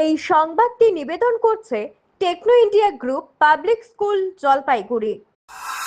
এই সংবাদটি নিবেদন করছে Techno India group public school Jalpaiguri.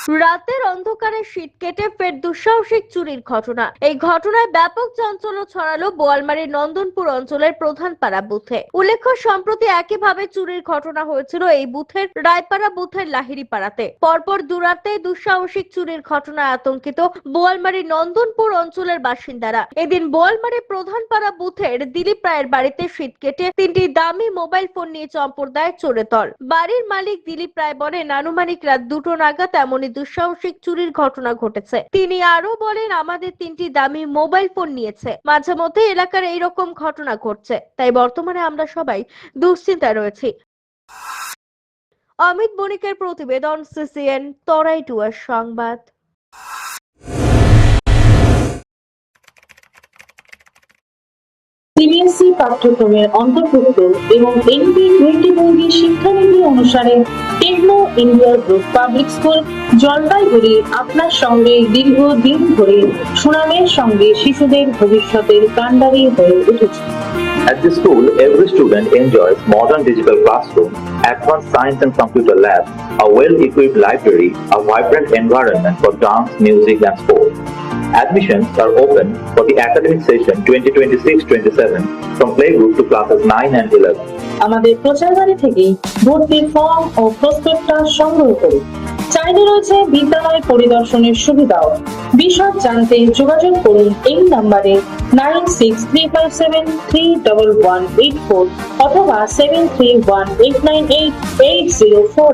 রাতের অন্ধকারে শীত কেটে ফের দুঃসাহসিক চুরির ঘটনা। এই ঘটনায় ব্যাপক চাঞ্চল্য ছড়ালো বোয়ালমারীর নন্দনপুর অঞ্চলের প্রধান পাড়া বুথে। উল্লেখ্য, সম্প্রতি একইভাবে চুরির ঘটনা হয়েছিল এই বুথের রায়পাড়া বুথের লাহিরি পাড়াতে পরপর দুরাতে দুঃসাহসিক চুরির ঘটনায় আতঙ্কিত বোয়ালমারীর নন্দনপুর অঞ্চলের বাসিন্দারা। এদিন বোয়ালমারীর প্রধান পাড়া বুথের দিলীপ রায়ের বাড়িতে শীত কেটে তিনটি দামি মোবাইল ফোন নিয়ে চম্পর দেয় চোরে দল বাড়ির মালিক দিলীপ রায় বলেন, আনুমানিক রাত দুটো নাগাদ এমনই দুঃসাহসিক চুরির ঘটনা ঘটেছে। তিনি আরও বলেন, আমাদের তিনটি দামি মোবাইল ফোন নিয়েছে। মাঝে মধ্যে এলাকার এইরকম ঘটনা ঘটছে। তাই বর্তমানে আমরা সবাই দুশ্চিন্তায় রয়েছি। অমিত বণিকের প্রতিবেদন, সিসিএন, তরাই টুয়ার সংবাদ। সিবিএসই পাঠ্যক্রমের অন্তর্ভুক্ত এবং এনপি টোয়েন্টি শিক্ষানীতি অনুসারে Techno India group public school Jalpaiguri আপনার সঙ্গে দীর্ঘদিন ধরে সুনামের সঙ্গে শিশুদের ভবিষ্যতের কাণ্ডারি হয়ে উঠেছে At this school, every student enjoys modern digital classroom, advanced science and computer lab, a well-equipped library, a vibrant environment for dance, music, and sport. Admissions are open for the academic session 2026-27 from playgroup to classes 9 and 11. আমাদের প্রচারবাড়ি থেকেই ভর্তির form ও প্রস্পেক্টাস সংগ্রহ করুন। চাইলে রয়েছে বিদ্যালয় পরিদর্শনের সুবিধাও। বিশদ জানতে যোগাযোগ করুন এই নাম্বারে nine six three five seven three double one eight four অথবা seven three one eight nine eight eight zero four